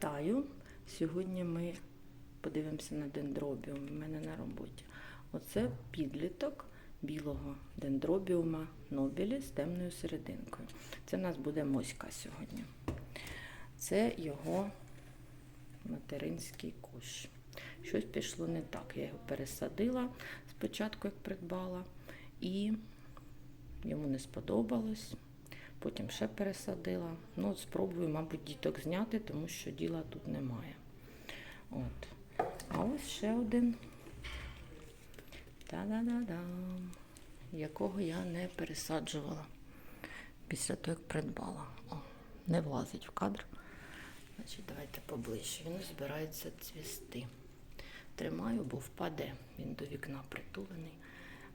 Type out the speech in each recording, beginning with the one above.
Вітаю! Сьогодні ми подивимося на дендробіум у мене на роботі. Оце підліток білого дендробіума нобілі з темною серединкою. Це в нас буде моська сьогодні. Це його материнський кущ. Щось пішло не так. Я його пересадила спочатку, як придбала, і йому не сподобалось. Потім ще пересадила. Ну, от спробую, мабуть, діток зняти, тому що діла тут немає. От. А ось ще один. Та-да-да-дам. Якого я не пересаджувала після того, як придбала. О, не влазить в кадр. Значить, давайте поближче. Він збирається цвісти. Тримаю, бо впаде. Він до вікна притулений.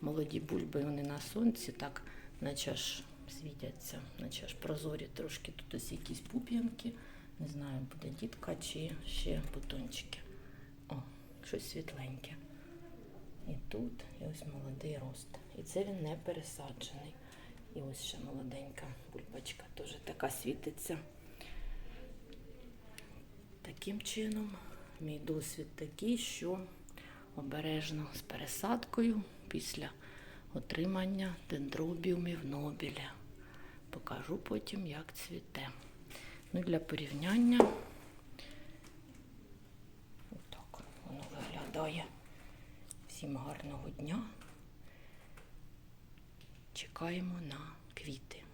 Молоді бульби вони на сонці, так, наче аж світяться, наче аж прозорі трошки. Тут ось якісь пуп'янки. Не знаю, буде дітка чи ще бутончики. О, щось світленьке. І тут, і ось молодий рост. І це він не пересаджений. І ось ще молоденька бульбочка, теж така світиться. Таким чином, мій досвід такий, що обережно з пересадкою після отримання дендробіумів Нобіля. Покажу потім, як цвіте. Ну, для порівняння отак воно виглядає. Всім гарного дня. Чекаємо на квіти.